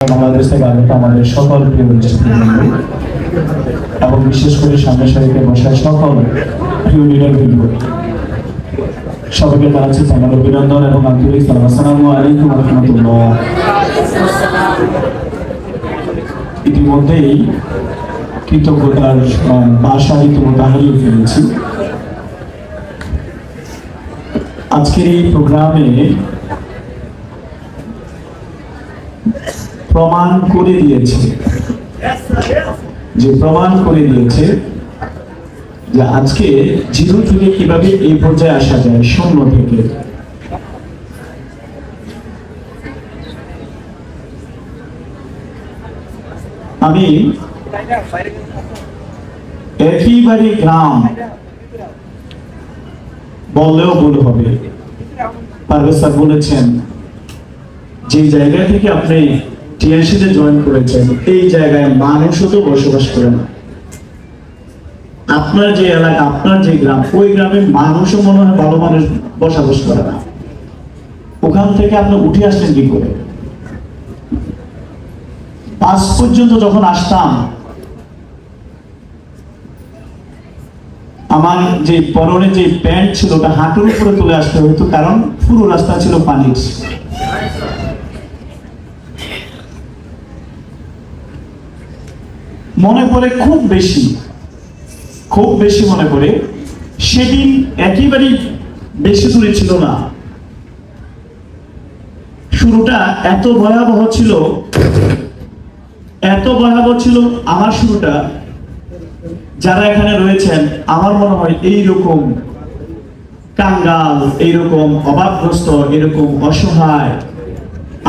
বাংলাদেশ থেকে আগত আমাদের সকল প্রিয় এবং বিশেষ করে সামনে সারিতে বসা সকল প্রিয় লিডারবৃন্দ সবাইকে জানাচ্ছি আমার অভিনন্দন এবং আন্তরিক সালাম। আসসালামু আলাইকুম রহমতুল্লাহ। ইতিমধ্যেই কৃতজ্ঞতার ভাষা রীতিমতো হারিয়ে ফেলেছি আজকের এই প্রোগ্রামে প্রমাণ করে দিয়েছে। যে প্রমাণ করে দিয়েছে যে আজকে জিরো থেকে কীভাবে এই পর্যায়ে আসা যায়, শূন্য থেকে। আমি একেবারে গ্রাম বললেও ভুল হবে। পারভেজ স্যার বলেছেন, যে জায়গা থেকে আপনি টিএনসিতে জয়েন করেছেন, এই জায়গায় মানুষও তো বসবাস করে না। আপনার যে এলাকা, আপনার যে গ্রাম, ওই গ্রামে মানুষও মনে হয় ভালো মানুষ বসবাস করে না। ওখান থেকে আপনি উঠে আসলেন কি করে? আজ পর্যন্ত যখন আসতাম, আমার যে পরনে যে প্যান্ট ছিল, ওটা হাঁটুর উপরে তুলে আসতে হতো, কারণ পুরো রাস্তা ছিল পানির। মনে পড়ে খুব বেশি খুব বেশি মনে পড়ে। সেদিন একেবারেই বেশি দূরে ছিল না। শুরুটা এত ভয়াবহ ছিল, এত ভয়াবহ ছিল আমার শুরুটা। যারা এখানে রয়েছেন, আমার মনে হয় এইরকম কাঙ্গাল, এইরকম অভাবগ্রস্ত এরকম অসহায়,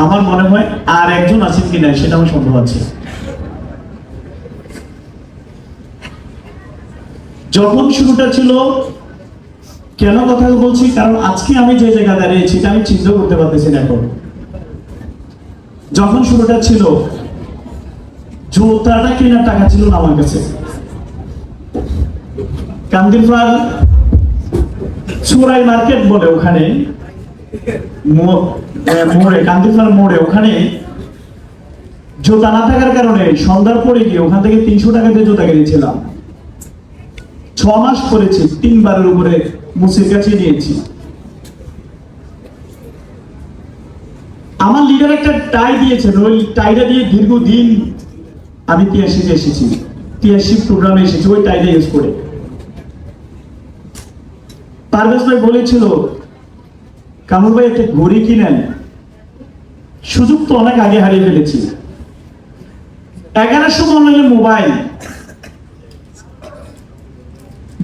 আমার মনে হয় আর একজন আছেন কিনা সেটা আমার সন্দেহ আছে। যখন শুরুটা ছিল, কেন কথা বলছি? কারণ আজকে আমি যে জায়গা দাঁড়িয়েছি আমি চিন্তা করতে পারতেছি না এখন। যখন শুরুটা ছিল, জুতাটা কেনার টাকা ছিল না আমার কাছে। কান্দিরপাল সুরাই মার্কেট বলে ওখানে মোড়ে কান্দিরপাল মোড়ে, ওখানে জুতা না থাকার কারণে সন্ধ্যার পরে গিয়ে ওখান থেকে তিনশো টাকা দিয়ে জুতা কিনেছিলাম। ছ মাস করেছি, তিনবারের উপরে মুসির কাছে নিয়েছি। আমার লিডার একটা টাই দিয়েছেন, ওই টাইটা দিয়ে দীর্ঘদিন আমি টিএসসিতে এসেছি। টিএসসি প্রোগ্রামে এসেছি, ওই টাইটা ইউজ করে। পারভেজ ভাই বলেছিল, কামরুল ভাই, একটা ঘড়ি কিনেন সুযোগ তো অনেক আগে হারিয়ে ফেলেছি। এগারোশো মডেলের মোবাইল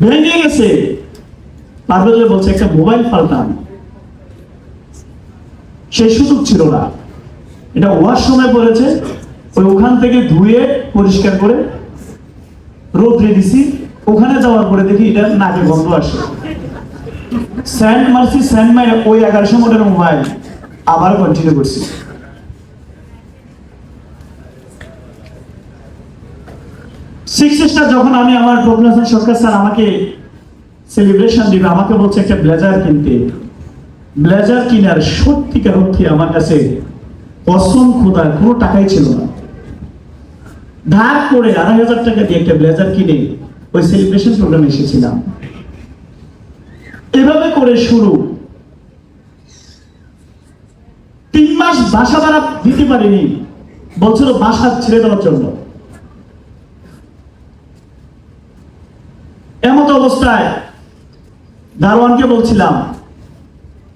ভেঙে গেছে। পারভেজ বলছে একটা মোবাইল পাল্টান। সেই সুযোগ ছিল না। এটা ওয়ার সময় পড়েছে ওই ওখান থেকে ধুয়ে পরিষ্কার করে রোদ্রে দিছি। ওখানে যাওয়ার পরে দেখি এটা নাকে গন্ধ আসে। স্যান্ড মারছি স্যান্ড মারে ওই এগারোশো মডেলের মোবাইল আবার কন্টিনিউ করছি। সিক্স স্টার যখন আমি আমার স্যার আমাকে সেলিব্রেশন দিবে, আমাকে বলছে একটা ব্লেজার কিনতে। ব্লেজার কিনার সত্যিকার অর্থে আমার কাছে কসম খোদার কোনো টাকাই ছিল না। ধার করে আড়াই হাজার টাকা দিয়ে একটা ব্লেজার কিনে ওই সেলিব্রেশন প্রোগ্রামে এসেছিলাম। এভাবে করে শুরু। তিন মাস বাসা ভাড়া দিতে পারিনি। বলছিল বাসা ছেড়ে দেওয়ার জন্য। এমত অবস্থায় দারোয়ানকে বলছিলাম,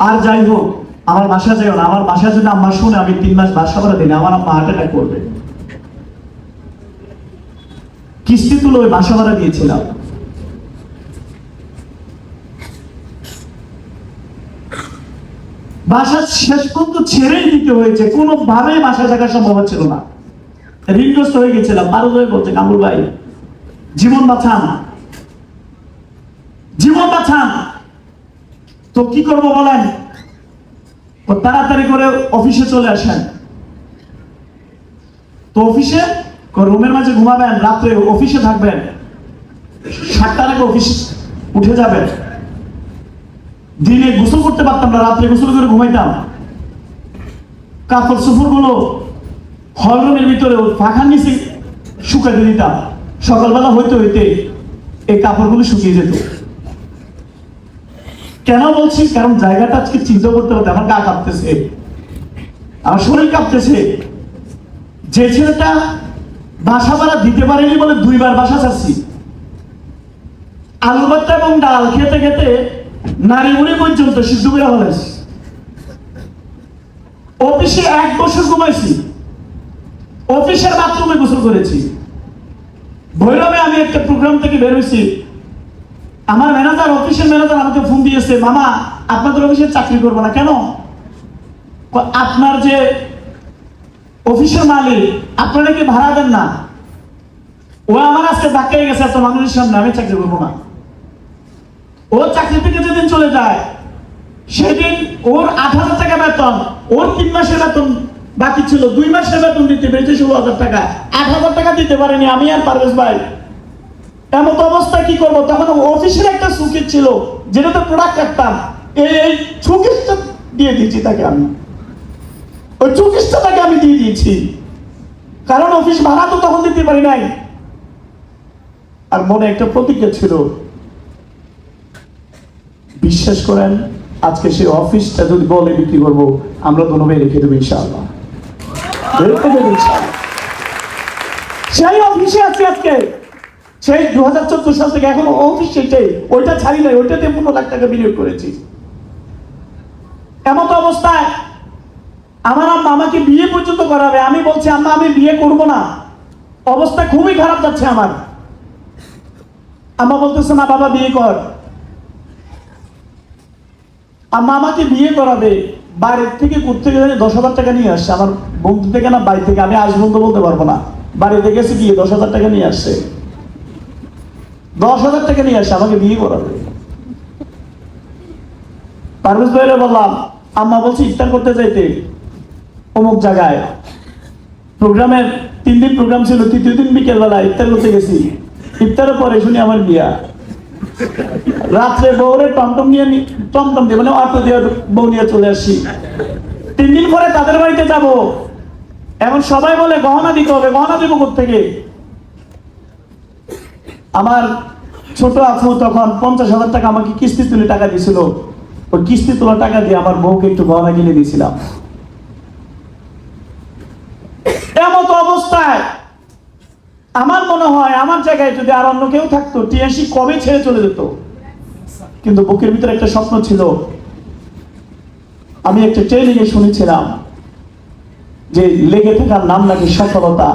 আর যাই হোক, আমার বাসা যাইও না। আমার বাসা যদি আম্মা শুনে আমি তিন মাস বাসা ভাড়া দিই না, আমার আম্মা হার্ট অ্যাটাক করবে। কিস্তি তুলে ওই বাসা ভাড়া দিয়েছিলাম। বাসা শেষ পর্যন্ত ছেড়েই দিতে হয়েছে। কোনোভাবেই বাসা থাকা সম্ভব ছিল না। ঋণগ্রস্ত হয়ে গেছিলাম। বারো হয়ে বলছে, কামরুল ভাই, জীবন বাঁচান। জীবন বাঁচান। তো কি করব বলেন? তাড়াতাড়ি করে অফিসে চলে আসেন। তো অফিসে রুমের মাঝে ঘুমাবেন, রাত্রে অফিসে থাকবেন। সাতটার আগে অফিস উঠে যাবেন। দিনে গোসল করতে পারতাম না, রাত্রে গোসল করে ঘুমাইতাম। কাপড় সুপুরগুলো হলরুমের ভিতরে পাখার নিচে শুকাতে দিতাম। সকালবেলা হইতে হইতে এই কাপড়গুলো শুকিয়ে যেত। কেন বলছি কারণ জায়গাটা আজকে চিন্তা করতে পারতে আমার গা কাঁপতেছে। আমার শরীর কাঁপতেছে। যে ছেলেটা বাসা ভাড়া দিতে পারেনি বলে দুইবার বাসা চাচ্ছি আলু ভর্তা এবং ডাল খেতে খেতে নারী মুড়ি পর্যন্ত সিদ্ধ করে ফেলেছি। অফিসে এক বছর ঘুমাইছি। অফিসের বাথরুমে গোসল করেছি। ভৈরবে আমি একটা প্রোগ্রাম থেকে বের হয়েছি। আমার ম্যানেজার অফিসের ম্যানেজার আমাকে ফোন দিয়েছে, মামা, আপনাদের অফিসে চাকরি করব না, কেন? আপনার যে অফিসের মালিক, আপনারা কি ভাড়া দেন না? ও আমার আজকে ধাক্কায় গেছে এত মানুষের সামনে আমি চাকরি করব না। ও চাকরি থেকে যেদিন চলে যায়, সেদিন ওর আট হাজার টাকা বেতন, ওর তিন মাসের বেতন বাকি ছিল, দুই মাসের বেতন দিতে পেরেছে ষোলো হাজার টাকা। আট হাজার টাকা দিতে পারেনি, আমি আর পারভেজ ভাই। এমন অবস্থা কি করব? তখন অফিসের একটা সুকেট ছিল যেটাতে প্রোডাক্ট রাখতাম এই সুকেটটা দিয়ে দিয়েছি তাকে আমি। ওই চুকিসটা তাকে আমি দিয়ে দিয়েছি। কারণ অফিস ভাড়া তো তখন দিতে পারি নাই। আর মনে একটা প্রতিজ্ঞা ছিল। বিশ্বাস করেন, আজকে সেই অফিসটা যদি বলে বিক্রি করব, আমরা দুনবে রেখে রেখে দেবো ইনশাআল্লাহ। সেই অফিসে আছি আজকে। সেই দু হাজার চোদ্দ সাল থেকে এখন অফিস সেটাই ওইটা ছাড়ি নাই, ওইটাতে পনেরো লাখ টাকা বিনিয়োগ করেছি। এমন অবস্থায় আমার আম্মা আমাকে বিয়ে পর্যন্ত করাবে, আমি বলছি, আম্মা, আমি বিয়ে করব না। অবস্থা খুবই খারাপ যাচ্ছে আমার। আম্মা বলতেছে, না বাবা, বিয়ে কর। আম্মা আমাকে বিয়ে করাবে বাড়ির থেকে ঘুরতে গেলে দশ হাজার টাকা নিয়ে আসছে। আমার বন্ধু থেকে না, বাড়ি থেকে, আমি আজ বন্ধু বলতে পারব না। বাড়িতে গেছে গিয়ে দশ হাজার টাকা নিয়ে আসছে। দশ হাজার টাকা নিয়ে আসছে আমাকে বিয়ে করাবে। পারভেজ ভাইরে বললাম, আম্মা বলছি ইফতার করতে যাইতে। অমুক জায়গায়। প্রোগ্রামের তিন দিন প্রোগ্রাম ছিল, তৃতীয় দিন বিকেল বেলা ইফতার করতে গেছি। ইফতারের পরে শুনি আমার বিয়া। রাত্রে বউরে টমটম নিয়ে টমটম দিয়ে মানে অটো দিয়ে বউ নিয়ে চলে আসছি তিন দিন পরে তাদের বাড়িতে যাব। এখন সবাই বলে, গহনা দিতে হবে, গহনা দেবো থেকে আমার ছোট আপু তখন পঞ্চাশ হাজার টাকা আমাকে কিস্তি তুলে টাকা দিয়েছিল। ওই কিস্তি তোলা টাকা দিয়ে আমার বউকে একটু গহনা কিনে দিয়েছিলাম। এমন অবস্থায় আমার মনে হয় আমার জায়গায় যদি আর অন্য কেউ থাকতো টিএসি কবে ছেড়ে চলে যেত? কিন্তু বুকের ভিতরে একটা স্বপ্ন ছিল। আমি একটা ট্রেনিং এ শুনেছিলাম যে লেগে থাকার নাম নাকি সফলতা।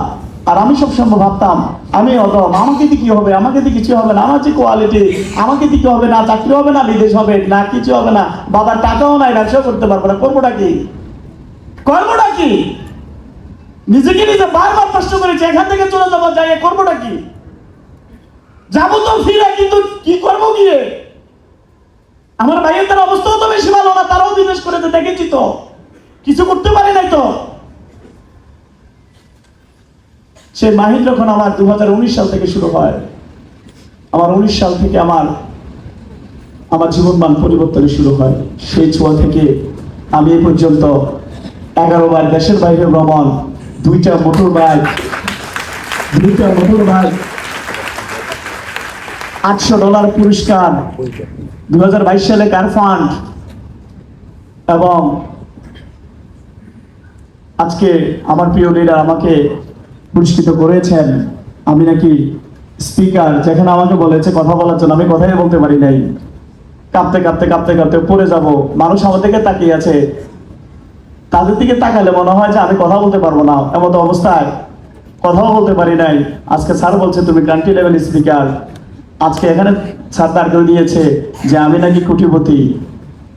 আর আমি সবসময় ভাবতাম, আমি অদম আমাকে দিয়ে কি হবে? আমাকে দিয়ে কিছু হবে না। আমার যে কোয়ালিটি আমাকে দিতে হবে না? চাকরি হবে না? বিদেশ হবে না? কিছু হবে না? বাবার টাকাও নাই ব্যবসা করতে পারব না। করবোটা কি? করবোটা কি? নিজেকে নিজে বারবার প্রশ্ন করেছে, এখান থেকে চলে যাব যাই করবোটা কি? যাব তো ফিরে, কিন্তু কি করব গিয়ে? আমার ভাইয়ের তার অবস্থাও তো বেশি ভালো না, তারাও বিদেশ করেছে দেখেছি তো। কিছু করতে পারে নাই তো। সে মাহির যখন আমার দুহাজার উনিশ সাল থেকে শুরু হয়, আমার উনিশ সাল থেকে আমার আমার জীবনমান পরিবর্তনে শুরু হয়। সেই ছোঁয়া থেকে আমি এ পর্যন্ত এগারো বার দেশের বাইরে ভ্রমণ, দুইটা মোটর বাইক, দুইটা মোটর বাইক, আটশো ডলার পুরস্কার দু হাজার বাইশ সালে কার ফান্ড, এবং আজকে আমার প্রিয় লিডার আমাকে পুরস্কৃত করেছেন। আমি নাকি স্পিকার যেখানে আমাকে বলেছে কথা বলার জন্য। আমি কথাই বলতে পারি নাই। কাঁপতে কাঁপতে কাঁপতে কাঁপতে পড়ে যাব। মানুষ আমার দিকে তাকিয়ে আছে। তাদের দিকে তাকালে মনে হয় যে আমি কথা বলতে পারব না। এমন অবস্থায় কথাও বলতে পারি নাই। আজকে স্যার বলছে, তুমি কান্ট্রি লেভেল স্পিকার আজকে এখানে স্যার দাঁড় করে দিয়েছে যে আমি নাকি কোটিপতি।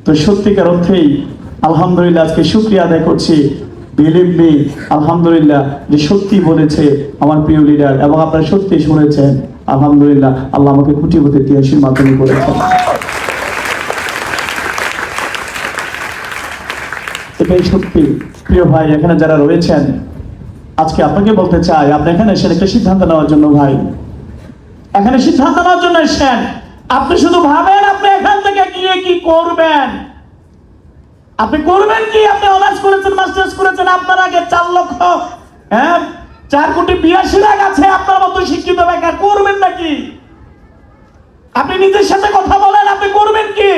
তো সত্যিকার অর্থেই আলহামদুলিল্লাহ আজকে শুক্রিয়া আদায় করছি। বিলিভ মি, আলহামদুলিল্লাহ, যে সত্যি বলেছে আমার প্রিয় লিডার এবং আপনারা সত্যি শুনেছেন, আলহামদুলিল্লাহ, আল্লাহ আমাকে কোটিপতি তিয়াসির মাধ্যমে করেছেন। এটাই সত্যি। প্রিয় ভাই, এখানে যারা রয়েছেন, আজকে আপনাকে বলতে চাই, আপনি এখানে এসেছেন একটা সিদ্ধান্ত নেওয়ার জন্য ভাই। এখানে সিদ্ধান্ত নেওয়ার জন্য এসেছেন। আপনি শুধু ভাবেন আপনি এখান থেকে গিয়ে কি করবেন? আপনি করবেন কি? আপনি অনার্স করেছেন, মাস্টার্স করেছেন, আপনার আগে চার লক্ষ হ্যাঁ? চার কোটি বিরাশি লাখ আছে, আপনার মতো শিক্ষিত বেকার, করবেন নাকি? আপনি নিজের সাথে কথা বলেন, আপনি করবেন কি?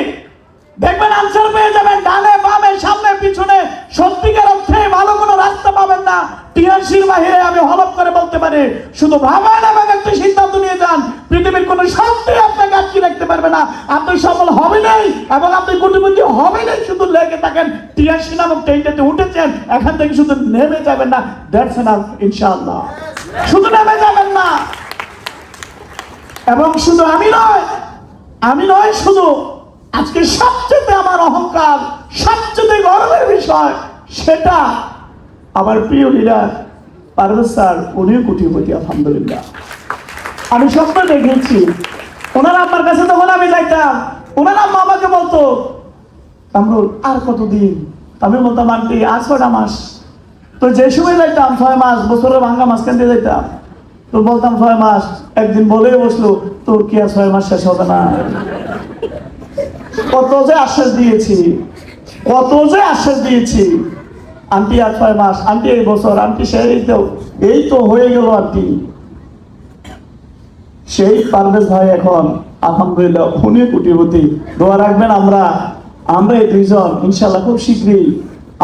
দেখবেন আনসার পেয়ে যাবেন, ডানে, বামে, সামনে, পিছনে। সত্যিকার অর্থে ভালো কোনো রাস্তা পাবেন না। টিআরসির বাহিরে আমি হলপ করে বলতে পারি, শুধু ভাবেন এবং একটা সিদ্ধান্ত নিয়ে যান, পৃথিবীর কোনো শক্তি আপনাকে আটকে রাখতে পারবে না। আপনি সফল হবে নাই এবং আপনি কোটিপতি হবে নাই লেগে থাকেন টিআরসি নামক ট্রেনটাতে উঠেছেন, এখান থেকে শুধু নেমে যাবেন না, দ্যাটস এনাফ ইনশাআল্লাহ। শুধু নেমে যাবেন না। এবং শুধু আমি নয় আমি নয় শুধু, আজকে সবচেয়ে আমার অহংকার, সবচেয়ে গর্বের বিষয়, সেটা আমার প্রিয় লিডার পারভেজ স্যার, উনিও কোটিপতি আলহামদুলিল্লাহ। আমি স্বপ্ন দেখেছি ওনারা আমার কাছে তখন আমি যাইতাম, ওনারা আমাকে বলতো কামরুল আর কতদিন? আমি বলতাম আন্টি আর ছটা মাস। তো যে সময় যাইতাম, ছয় মাস, বছরের ভাঙ্গা মাস কেন দিয়ে যাইতাম। তো বলতাম ছয় মাস, একদিন বলেই বসল, তোর কি আর ছয় মাস শেষ হবে না? কত যে আশ্বাস দিয়েছি, কত যে আশ্বাস দিয়েছি। আন্টি, আর ছয় মাস, আন্টি, এই বছর, আন্টি, সেই তো, এই তো হয়ে গেল, আন্টি। সেই পারভেজ ভাই এখন, আলহামদুলিল্লাহ উনি কুটিপতি। দোয়া রাখবেন আমরা আমরা এই দুইজন ইনশাল্লাহ খুব শীঘ্রই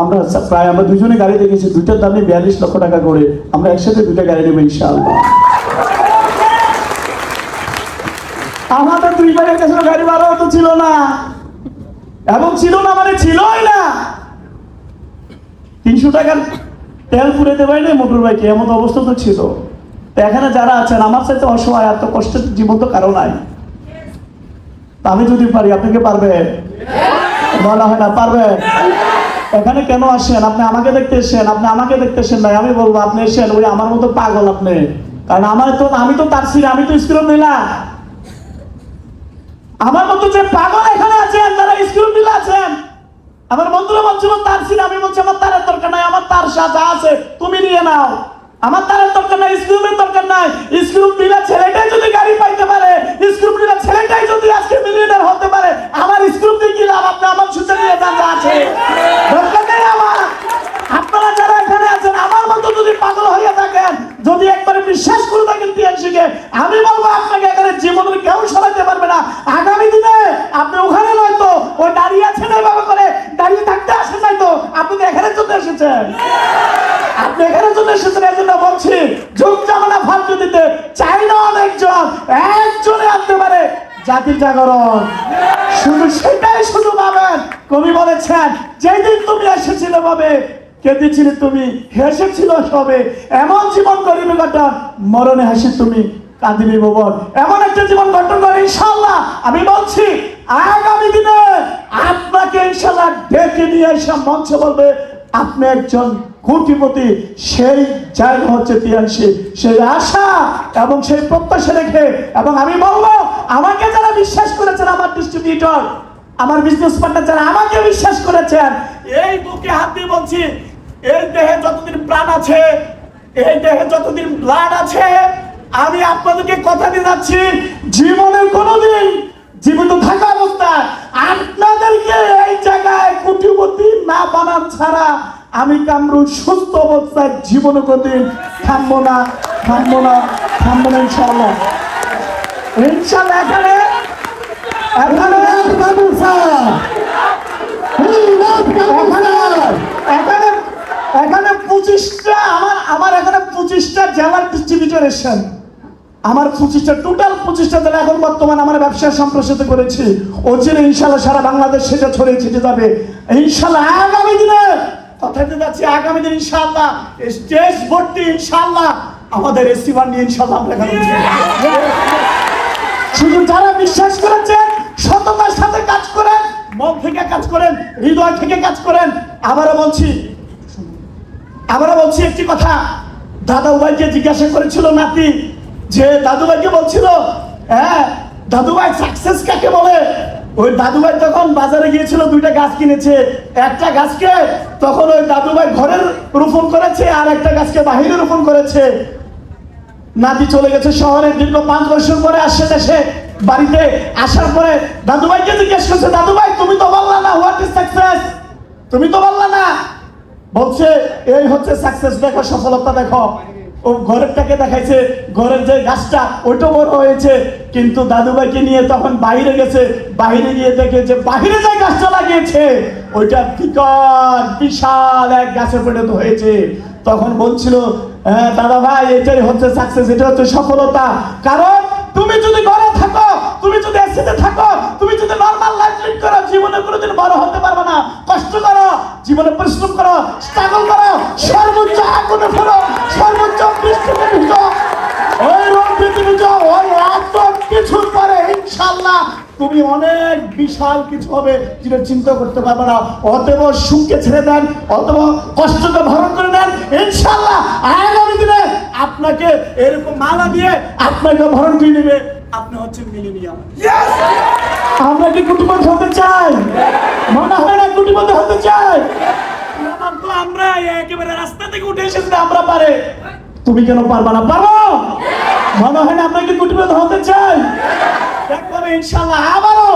আমরা প্রায় আমরা দুজনে গাড়ি দেখেছি, দুইটার দামে বিয়াল্লিশ লক্ষ টাকা করে। আমরা একসাথে দুইটা গাড়ি নেব, ইনশাআল্লাহ। আমাদের দুই ভাইয়ের কাছে গাড়ি তো ছিল না। এবং ছিল না মানে ছিলই না। তিনশো টাকার তেল পুড়ে দেবে না মোটর বাইকে, এমন অবস্থা তো ছিল। এখানে যারা আছেন, আমার সাথে অসহায়, এত কষ্টের জীবন তো কারও নাই। আমি যদি পারি, আপনি কি পারবেন? বলা হয় না, পারবেন? এখানে কেন আসেন? আপনি আমাকে দেখতে এসেন আপনি আমাকে দেখতে এসেন নাই আমি বলব, আপনি এসেন ওই আমার মতো পাগল আপনি। কারণ আমার তো, আমি তো তার ছিল, আমি তো স্কুল নিলাম। আমার মতো যে পাগল এখানে আছেন যারা স্কুল মিলে আছেন, আমার বন্ধুরা বলছিল, তার ছিল, আমি বলছি, আমার তারের দরকার নাই, আমার তার সাথে আছে, তুমি নিয়ে নাও। আমার তারের দরকার নাই স্ক্রুপের দরকার নাই। স্ক্রুপ দিলে ছেলেটাই যদি গাড়ি পাইতে পারে স্ক্রুপ দিলে ছেলেটাই যদি আজকে মিলিয়নার হতে পারে আমার স্ক্রুপ দিয়ে কি লাভ আপনি আমার সুযোগ নিয়ে যান যা আছে দরকার নেই আমার আপনারা যারা এখানে আছেন আমার মতো যদি পাগল হয়ে থাকেন যদি একবারে বিশ্বাস করে থাকেন টিএনসিকে আমি বলব আপনাকে এখানে জীবনের কেউ সরাতে পারবে না আগামী দিনে আপনি ওখানে নয়তো ওই দাঁড়িয়ে আছেন এইভাবে করে দাঁড়িয়ে থাকতে আসেন নাই তো আপনি তো এখানে চলে এসেছেন আপনি এখানে চলে এসেছেন এই জন্য বলছি যুগ জামানা ফালতু দিতে চাই না অনেকজন একজনে আনতে পারে জাতির জাগরণ। শুধু সেটাই শুধু পাবেন কবি বলেছেন, যেদিন তুমি এসেছিলে ভাবে কেঁদেছিলে তুমি হেসেছিল সবে। এমন জীবন করিবে গঠন মরণে হাসি তুমি কাঁদিবি ভবন। এমন একটা জীবন গঠন করে ইনশাল্লাহ আমি বলছি, আগামী দিনে আপনাকে ইনশাল্লাহ ডেকে নিয়ে এসে মঞ্চে বলবে, আপনি একজন কোটিপতি সেই জায়গা হচ্ছে তিয়াংশি সেই আশা এবং সেই প্রত্যাশা রেখে এবং আমি বলব, আমাকে যারা বিশ্বাস করেছেন, আমার ডিস্ট্রিবিউটর আমার বিজনেস পার্টনার যারা আমাকে বিশ্বাস করেছেন, এই বুকে হাত দিয়ে বলছি, এই দেহে যতদিন প্রাণ আছে, এই দেহে যতদিন ব্লাড আছে, আমি আপনাদেরকে কথা দিয়ে যাচ্ছি জীবনের কোনোদিন জীবিত থাকা অবস্থায় আপনাদেরকে এই জায়গায় কোটিপতি না বানান ছাড়া আমি কামরুল সুস্থ অবস্থায় জীবনে কোনদিন থামবো না থামবো না থামবো না ইনশাল্লাহ ইনশাল্লাহ এখানে এখানে এখানে পঁচিশটা, আমার আমার এখানে পঁচিশটা জেলার ডিস্ট্রিবিউটর এসেছেন। আমার পঁচিশটা টোটাল পঁচিশটা জেলা এখন বর্তমানে আমার ব্যবসা সম্প্রসারিত করেছি। ও চিনে ইনশাল্লাহ সারা বাংলাদেশ সেটা ছড়িয়ে ছিটে যাবে। ইনশাল্লাহ আগামী দিনে কথাতে যাচ্ছি, আগামী দিন স্টেজ ভর্তি আমাদের নিয়ে আমরা। শুধু যারা বিশ্বাস সততার সাথে কাজ করেন, মন থেকে কাজ করেন, হৃদয় থেকে কাজ করেন আবারও বলছি আবারও বলছি একটি কথা, দাদু ভাইকে জিজ্ঞাসা করেছিল নাতি, যে দাদু ভাইকে বলছিল হ্যাঁ দাদু ভাই সাকসেস কাকে বলে ওই দাদু ভাই তখন বাজারে গিয়েছিল, দুইটা গাছ কিনেছে। একটা গাছকে তখন ওই দাদু ভাই ঘরের রোপণ করেছে আর একটা গাছকে বাহিরে রোপণ করেছে। নাতি চলে গেছে শহরে, দীর্ঘ পাঁচ বছর পরে আসছে দেশে বাড়িতে আসার পরে দাদু ভাইকে জিজ্ঞেস করছে দাদু ভাই তুমি তো বললা না হোয়াট ইজ সাকসেস তুমি তো বললা না? বলছে, এই হচ্ছে সাকসেস দেখো, সফলতা, দেখো। ও ঘরেরটাকে দেখাইছে ঘরের যে গাছটা ওইটা বড় হয়েছে। কিন্তু দাদুভাইকে নিয়ে তখন বাইরে গেছে। বাইরে গিয়ে দেখে যে যে গাছটা লাগিয়েছে ওইটা বিকট বিশাল এক গাছে পরিণত হয়েছে। তখন বলছিল "হ্যাঁ, দাদা ভাই এটাই হচ্ছে সাকসেস এটা হচ্ছে সফলতা। কারণ তুমি যদি ঘরে থাকো তুমি যদি এসিতে থাকো তুমি যদি নর্মাল লাইফ লিড করো জীবনে কোনোদিন বড় হতে পারবে না। জীবনে পরিশ্রম করো স্ট্রাগল করো, সর্বোচ্চ আগুনে ফেরো সর্বোচ্চ বৃষ্টিতে ভিজো। ওই রোগ পৃথিবী যাও ওই কিছুর পরে ইনশাল্লাহ তুমি অনেক বিশাল কিছু হবে যেটা চিন্তা করতে পারবে না। অতএব সুখকে ছেড়ে দেন, অতএব কষ্টকে ভরণ করে নেন ইনশাল্লাহ আগামী দিনে আপনাকে এরকম মালা দিয়ে আপনাকে ভরণ করে নেবে আপনি হচ্ছেন মিলেনিয়াম আমরা কি কুটিপতি হতে চাই? মনে হয় না কুটিপতি হতে চাই। আমার তো আমরা একেবারে রাস্তা থেকে উঠে এসেছি। আমরা পারে। তুমি কেন পারবা না? পারো মনে হয় না আমরা কি কুটিপতি হতে চাই? দেখবেন ইনশাল্লাহ আবারও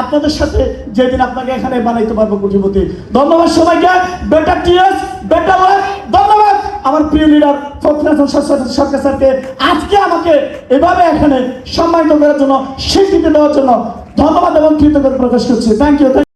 আপনাদের সাথে যেদিন আপনাকে এখানে বানাইতে পারব কুটিপতি ধন্যবাদ সবাইকে। বেটার টিএস বেটার ওয়ার্ক ধন্যবাদ। আমার প্রিয় লিডার ফখরুল সরকার স্যারকে আজকে আমাকে এভাবে এখানে সম্মানিত করার জন্য স্বীকৃতি দেওয়ার জন্য ধন্যবাদ এবং কৃতজ্ঞতা প্রকাশ করছি। Thank you